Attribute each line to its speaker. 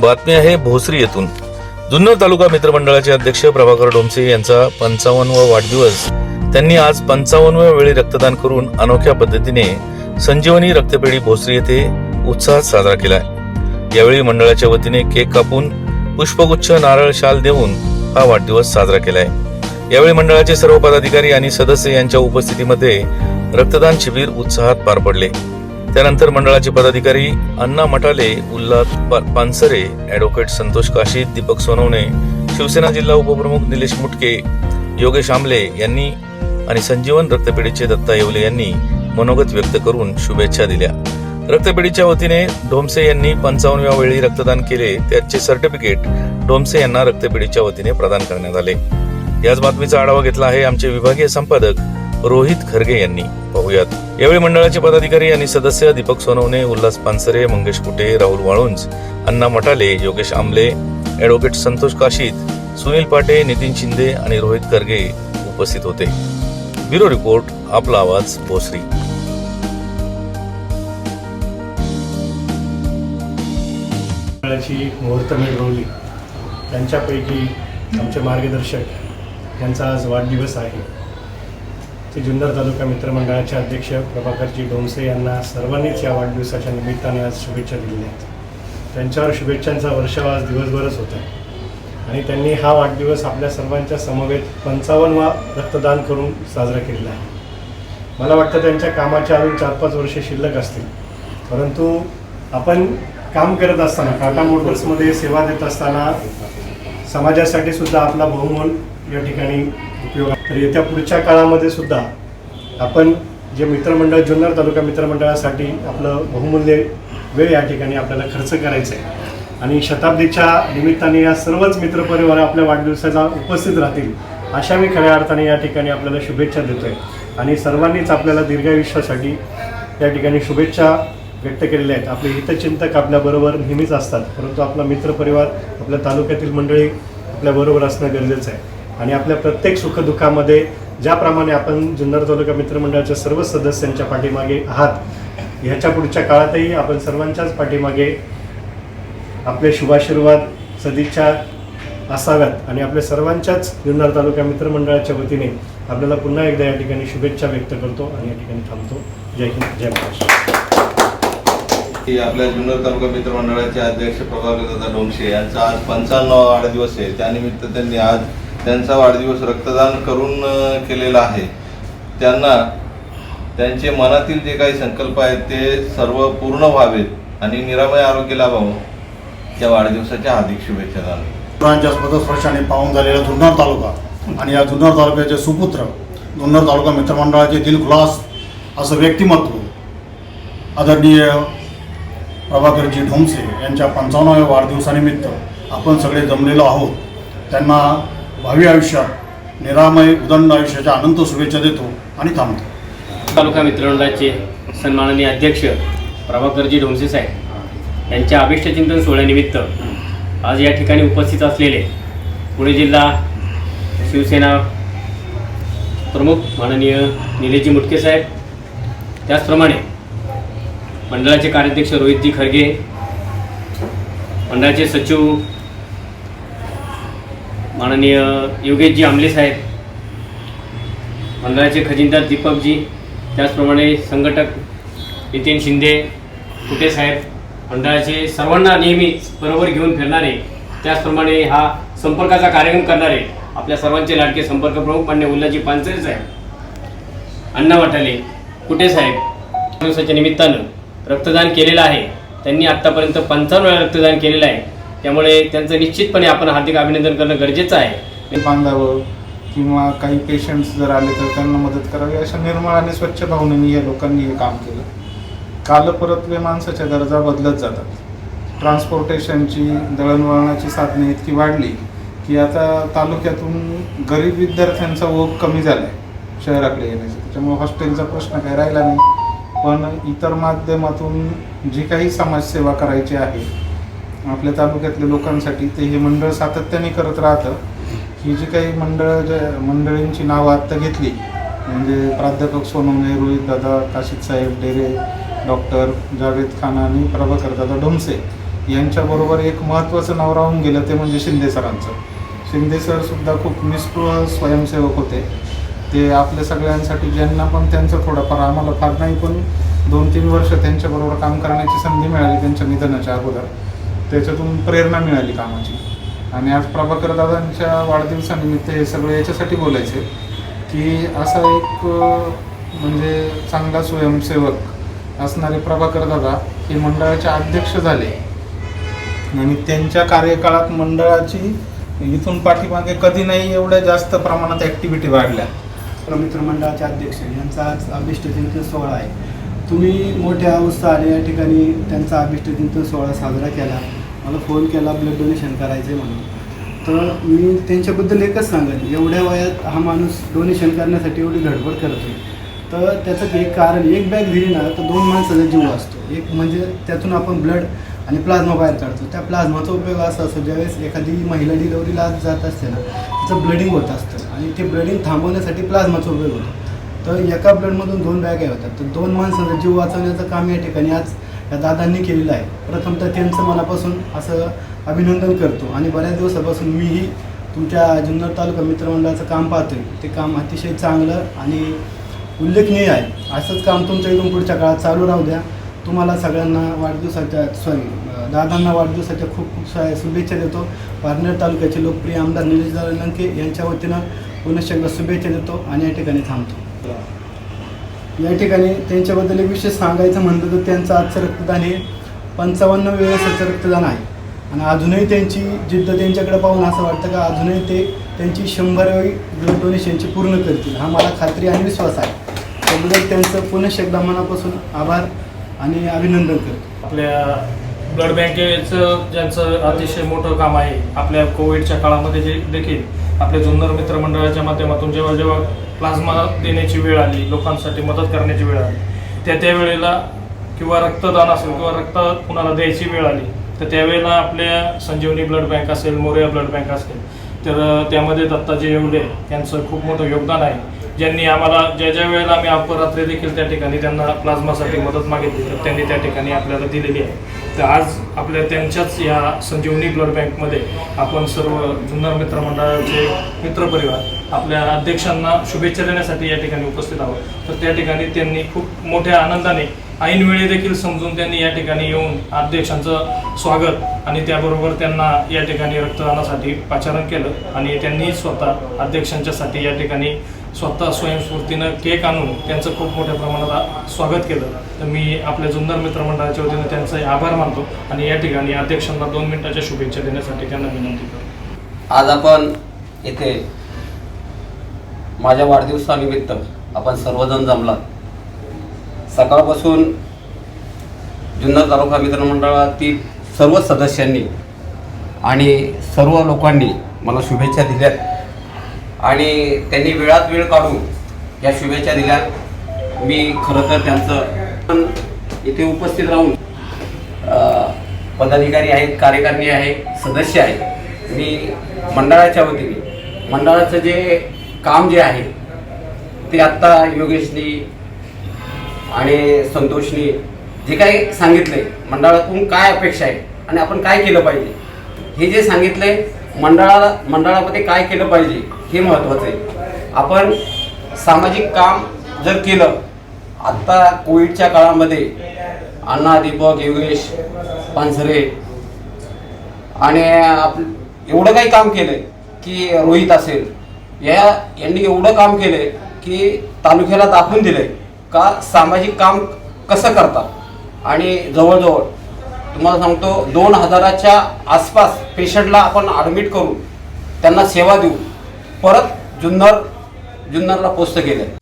Speaker 1: बातमी आहे भोसरी येथून. जुन्नर तालुका मित्रमंडळाचे अध्यक्ष प्रभाकर डोमसे यांचा पंचावन्नवा वाढदिवस. त्यांनी आज पंचावन्नव्या वेळी रक्तदान करून अनोख्या पद्धतीने संजीवनी रक्तपेढी भोसरी येथे उत्साहात साजरा केला यावेळी मंडळाच्या वतीने केक कापून पुष्पगुच्छ नारळ शाल देऊन हा वाढदिवस साजरा केलाय. यावेळी मंडळाचे सर्व पदाधिकारी आणि सदस्य यांच्या उपस्थितीमध्ये रक्तदान शिबिर उत्साहात पार पडले. त्यानंतर मंडळाचे पदाधिकारी अण्णा मटाले उल्हास पा- पानसरे ऍडव्होकेट संतोष काशी दीपक सोनवणे शिवसेना जिल्हा उपप्रमुख निलेश मुटके योगेश आमले यांनी आणि संजीवन रक्तपेढीचे दत्ता येवले यांनी मनोगत व्यक्त करून शुभेच्छा दिल्या. रक्तपेढीच्या वतीने डोमसे यांनी पंचावन्नव्या वेळी रक्तदान केले. त्याचे सर्टिफिकेट डोमसे यांना रक्तपेढीच्या वतीने प्रदान करण्यात आले. याच बातमीचा आढावा घेतला आहे आमचे विभागीय संपादक रोहित खरगे यांनी. पाहुयात. यावेळी मंडळाचे पदाधिकारी आणि सदस्य दीपक सोनवणे उल्हास पानसरे मंगेश कुटे राहुल वाळुंज अण्णा मटाले योगेश आमले ॲडव्होकेट संतोष काशीत सुनील पाटे नितीन शिंदे आणि रोहित खरगे उपस्थित होते. ब्युरो रिपोर्ट आपला आवाज भोसरी.
Speaker 2: मंडळाची मुहूर्तमेढ रोवली त्यांच्यापैकी आमचे मार्गदर्शक यांचा आज वाढदिवस आहे. ते जुन्नर तालुका मित्रमंडळाचे अध्यक्ष प्रभाकरजी डोंसे यांना सर्वांनीच या वाढदिवसाच्या निमित्ताने आज शुभेच्छा दिलेल्या आहेत. त्यांच्यावर शुभेच्छांचा वर्षाव आज दिवसभरच होता आणि त्यांनी हा वाढदिवस आपल्या सर्वांच्या समवेत पंचावन्नवा रक्तदान करून साजरा केलेला आहे. मला वाटतं त्यांच्या कामाच्या अजून चार पाच वर्षे शिल्लक असतील. परंतु आपण काम करत असताना टाटा मोटर्समध्ये सेवा देत असताना समाजासाठी सुद्धा आपला बहुमोल या ठिकाणी तर येत्या पुढच्या काळामध्ये सुद्धा आपण जे मित्रमंडळ जुन्नर तालुका मित्रमंडळासाठी आपलं बहुमूल्य वेळ या ठिकाणी आपल्याला खर्च करायचा आहे. आणि शताब्दीच्या निमित्ताने या सर्वच मित्रपरिवार आपल्या वाढदिवसाला उपस्थित राहतील अशा मी खऱ्या अर्थाने या ठिकाणी आपल्याला शुभेच्छा देतोय. आणि सर्वांनीच आपल्याला दीर्घायुष्यासाठी या ठिकाणी शुभेच्छा व्यक्त केलेल्या आहेत. आपले हितचिंतक आपल्याबरोबर नेहमीच असतात परंतु आपला मित्रपरिवार आपल्या तालुक्यातील मंडळी आपल्याबरोबर असणं गरजेचं आहे. आणि आपल्या प्रत्येक सुखदुःखामध्ये ज्याप्रमाणे आपण जुन्नर तालुका मित्रमंडळाच्या सर्व सदस्यांच्या पाठीमागे आहात ह्याच्या पुढच्या काळातही आपण सर्वांच्याच पाठीमागे आपले शुभाशीर्वाद सदिच्छा असाव्यात आणि आपल्या सर्वांच्याच जुन्नर तालुका मित्रमंडळाच्या वतीने आपल्याला पुन्हा एकदा या ठिकाणी शुभेच्छा व्यक्त करतो आणि या ठिकाणी थांबतो. जय हिंद जय महाराष्ट्र.
Speaker 3: आपल्या जुन्नर तालुका मित्रमंडळाचे अध्यक्ष प्रभाकर दादा डोंगशे यांचा आज पंचाण्णव वाढदिवस आहे. त्यानिमित्त त्यांनी आज त्यांचा वाढदिवस रक्तदान करून केलेला आहे. त्यांना त्यांचे मनातील जे काही संकल्प आहेत ते सर्व पूर्ण व्हावेत आणि निरामय आरोग्य लाभावं. त्या वाढदिवसाच्या हार्दिक शुभेच्छा झाल्या
Speaker 4: मुलांच्या स्पर्धस्पर्शाने पाहून झालेला जुन्नर तालुका आणि या जुन्नर तालुक्याचे सुपुत्र जुन्नर तालुका मित्रमंडळाचे दिलखुलास असं व्यक्तिमत्व आदरणीय प्रभाकरजी ढोमसे यांच्या पंचावन्नाव्या वाढदिवसानिमित्त आपण सगळे जमलेलो आहोत. त्यांना भावी आयुष्यात निरामय उदंड आयुष्याच्या अनंत शुभेच्छा देतो आणि थांबतो.
Speaker 5: तालुका मित्रमंडळाचे सन्माननीय अध्यक्ष प्रभाकरजी ढोमसे साहेब यांच्या अभिष्टचिंतन सोहळ्यानिमित्त आज या ठिकाणी उपस्थित असलेले पुणे जिल्हा शिवसेना प्रमुख माननीय निलेशजी मुटके साहेब त्याचप्रमाणे मंडळाचे कार्याध्यक्ष रोहितजी खरगे मंडळाचे सचिव माननीय योगेशजी आमले साहेब मंडळाचे खजिनदार दीपकजी त्याचप्रमाणे संघटक नितीन शिंदे कुटे साहेब मंडळाचे सर्वांना नेहमी बरोबर घेऊन फिरणारे त्याचप्रमाणे हा संपर्काचा कार्यक्रम करणारे आपल्या सर्वांचे लाडके संपर्क प्रमुख मान्य उल्लाजी पानसरे साहेब अण्णा वाटाले कुटे साहेब दिवसाच्या निमित्तानं रक्तदान केलेलं आहे. त्यांनी आत्तापर्यंत पंचावन्न वेळा रक्तदान केलेलं आहे. त्यामुळे त्यांचं निश्चितपणे आपण हार्दिक अभिनंदन करणं गरजेचं आहे.
Speaker 6: बांधावं किंवा काही पेशंट्स जर आले तर त्यांना मदत करावी अशा निर्मळ आणि स्वच्छ भावनेने या लोकांनी हे काम केलं. कालपरत्वे माणसाच्या गरजा बदलत जातात. ट्रान्सपोर्टेशनची दळणवळणाची साधने इतकी वाढली की आता तालुक्यातून गरीब विद्यार्थ्यांचा ओघ कमी झाला आहे शहराकडे येण्याचा त्याच्यामुळे हॉस्टेलचा प्रश्न काही राहिला नाही. पण इतर माध्यमातून जी काही समाजसेवा करायची आहे आपल्या तालुक्यातल्या लोकांसाठी ते हे मंडळ सातत्याने करत राहतं. ही जी काही मंडळ मंडळींची नावं आत्ता घेतली म्हणजे प्राध्यापक सोनवणे रोहित दादा काशिद साहेब डेरे डॉक्टर जावेद खान आणि प्रभाकर दादा ढोमसे यांच्याबरोबर एक महत्त्वाचं नाव राहून गेलं ते म्हणजे शिंदे सरांचं. शिंदे सरसुद्धा खूप निष्पृह स्वयंसेवक होते. ते आपल्या सगळ्यांसाठी ज्यांना पण त्यांचं थोडंफार आम्हाला फार नाही पण दोन तीन वर्ष त्यांच्याबरोबर काम करण्याची संधी मिळाली त्यांच्या निधनाच्या अगोदर. त्याच्यातून प्रेरणा मिळाली कामाची. आणि आज प्रभाकर दादांच्या वाढदिवसानिमित्त हे सगळं याच्यासाठी बोलायचे की असा एक म्हणजे चांगला स्वयंसेवक असणारे प्रभाकर दादा हे मंडळाचे अध्यक्ष झाले. आणि त्यांच्या कार्यकाळात मंडळाची इथून पाठीमागे कधी नाही एवढ्या जास्त प्रमाणात ॲक्टिव्हिटी वाढल्या.
Speaker 7: मित्रमंडळाचे अध्यक्ष यांचा आज अभिष्टचिंतन सोहळा आहे. तुम्ही मोठ्या उत्साहाने या ठिकाणी त्यांचा अभिष्टचिंतन सोहळा साजरा केला. मला फोन केला ब्लड डोनेशन करायचं आहे म्हणून. तर मी त्यांच्याबद्दल एकच सांगेन एवढ्या वयात हा माणूस डोनेशन करण्यासाठी एवढी धडपड करतो तर त्याचं एक कारण एक बॅग दिली ना तर दोन माणसाचा जीव असतो. एक म्हणजे त्यातून आपण ब्लड आणि प्लाझ्मा बाहेर काढतो. त्या प्लाझ्माचा उपयोग असा असतो ज्यावेळेस एखादी महिला डिलिव्हरीला जात असते ना त्याचं ब्लडिंग होत असतं. आणि ते ब्लडिंग थांबवण्यासाठी प्लाझ्माचा उपयोग होतो. तर एका ब्लडमधून दोन बॅग होतात. तर दोन माणसाचा जीव वाचवण्याचं काम या ठिकाणी आज या दादांनी केलेलं आहे. प्रथमतः त्यांचं मनापासून असं अभिनंदन करतो आणि बऱ्याच दिवसापासून मीही तुमच्या जुन्नर तालुका मित्रमंडळाचं काम पाहतोय. ते काम अतिशय चांगलं आणि उल्लेखनीय आहे. असंच काम तुमच्या इथून पुढच्या काळात चालू राहू द्या. तुम्हाला सगळ्यांना वाढदिवसाच्या सॉरी दादांना वाढदिवसाच्या खूप खूप सा- शुभेच्छा देतो. पारनेर तालुक्याचे लोकप्रिय आमदार निलेश दादा लंके यांच्या वतीनं पुनश्च एकदा शुभेच्छा देतो आणि या ठिकाणी थांबतो. या ठिकाणी त्यांच्याबद्दल एक विशेष सांगायचं म्हणलं तर त्यांचं आजचं रक्तदान हे पंचावन्न वेळेसाचं रक्तदान आहे. आणि अजूनही त्यांची जिद्द त्यांच्याकडे पाहून असं वाटतं का अजूनही ते त्यांची शंभरावी ब्लड डोनेशनची पूर्ण करतील हा मला खात्री आणि विश्वास आहे. त्याबद्दल त्यांचं पुनश्च एकदा मनापासून आभार आणि अभिनंदन करतो.
Speaker 8: आपल्या ब्लड बँकेचं ज्यांचं अतिशय मोठं काम आहे आपल्या कोविडच्या काळामध्ये जे देखील आपल्या जुन्नर मित्रमंडळाच्या माध्यमातून जेव्हा जेव्हा प्लाझ्मा देण्याची वेळ आली लोकांसाठी मदत करण्याची वेळ आली त्या त्यावेळेला किंवा रक्तदान असेल किंवा रक्त कुणाला द्यायची वेळ आली तर त्यावेळेला आपल्या संजीवनी ब्लड बँक असेल मोरया ब्लड बँक असेल तर त्यामध्ये दत्ताजी येवले यांचं खूप मोठं योगदान आहे. ज्यांनी आम्हाला ज्या ज्या वेळेला आम्ही अपरात्री देखील त्या ठिकाणी त्यांना प्लाझ्मासाठी मदत मागितली तर त्यांनी त्या ठिकाणी आपल्याला दिलेली आहे. तर आज आपल्या त्यांच्याच या संजीवनी ब्लड बँकमध्ये आपण सर्व जुन्नर मित्रमंडळाचे मित्रपरिवार आपल्या अध्यक्षांना शुभेच्छा देण्यासाठी या ठिकाणी उपस्थित आहोत. तर त्या ठिकाणी त्यांनी खूप मोठ्या आनंदाने ऐनवेळी देखील समजून त्यांनी या ठिकाणी येऊन अध्यक्षांचं स्वागत आणि त्याबरोबर त्यांना या ठिकाणी रक्तदानासाठी पाचारण केलं आणि त्यांनी स्वतः अध्यक्षांच्यासाठी या ठिकाणी स्वतः स्वयंस्फूर्तीनं केक आणून त्यांचं खूप मोठ्या प्रमाणात स्वागत केलं. तर मी आपल्या जुन्नर मित्रमंडळाच्या वतीनं त्यांचे आभार मानतो आणि या ठिकाणी अध्यक्षांना दोन मिनिटाच्या शुभेच्छा देण्यासाठी त्यांना विनंती करतो.
Speaker 9: आज आपण इथे माझ्या वाढदिवसानिमित्त आपण सर्वजण जमलात. सकाळपासून जुन्नर तालुका मित्रमंडळातील सर्व सदस्यांनी आणि सर्व लोकांनी मला शुभेच्छा दिल्यात. आणि त्यांनी वेळात वेळ काढून या शुभेच्छा दिल्यात मी खरं तर त्यांचं पण इथे उपस्थित राहून पदाधिकारी आहेत कार्यकारिणी आहे सदस्य आहेत. मी मंडळाच्या वतीने मंडळाचं जे काम जे आहे ते आत्ता योगेशनी आणि संतोषनी जे काही सांगितले मंडळातून काय अपेक्षा आहे आणि आपण काय केलं पाहिजे? हे जे सांगितले मंडळाला मंडळामध्ये काय केलं पाहिजे? हे महत्त्वाचं आहे. आपण सामाजिक काम जर केलं आत्ता कोविडच्या काळामध्ये अण्णा दीपक योगेश पानसरे आणि आप एवढं काही काम केलं की रोहित असेल या यांनी एवढं काम केलं की तालुक्याला दाखवून दिलं का सामाजिक काम कसं करतात आणि जवळजवळ तुम्हाला सांगतो दोन हजाराच्या आसपास पेशंटला आपण ॲडमिट करून त्यांना सेवा देऊ. परत जुन्नर जुन्नरला पोस्ट केलं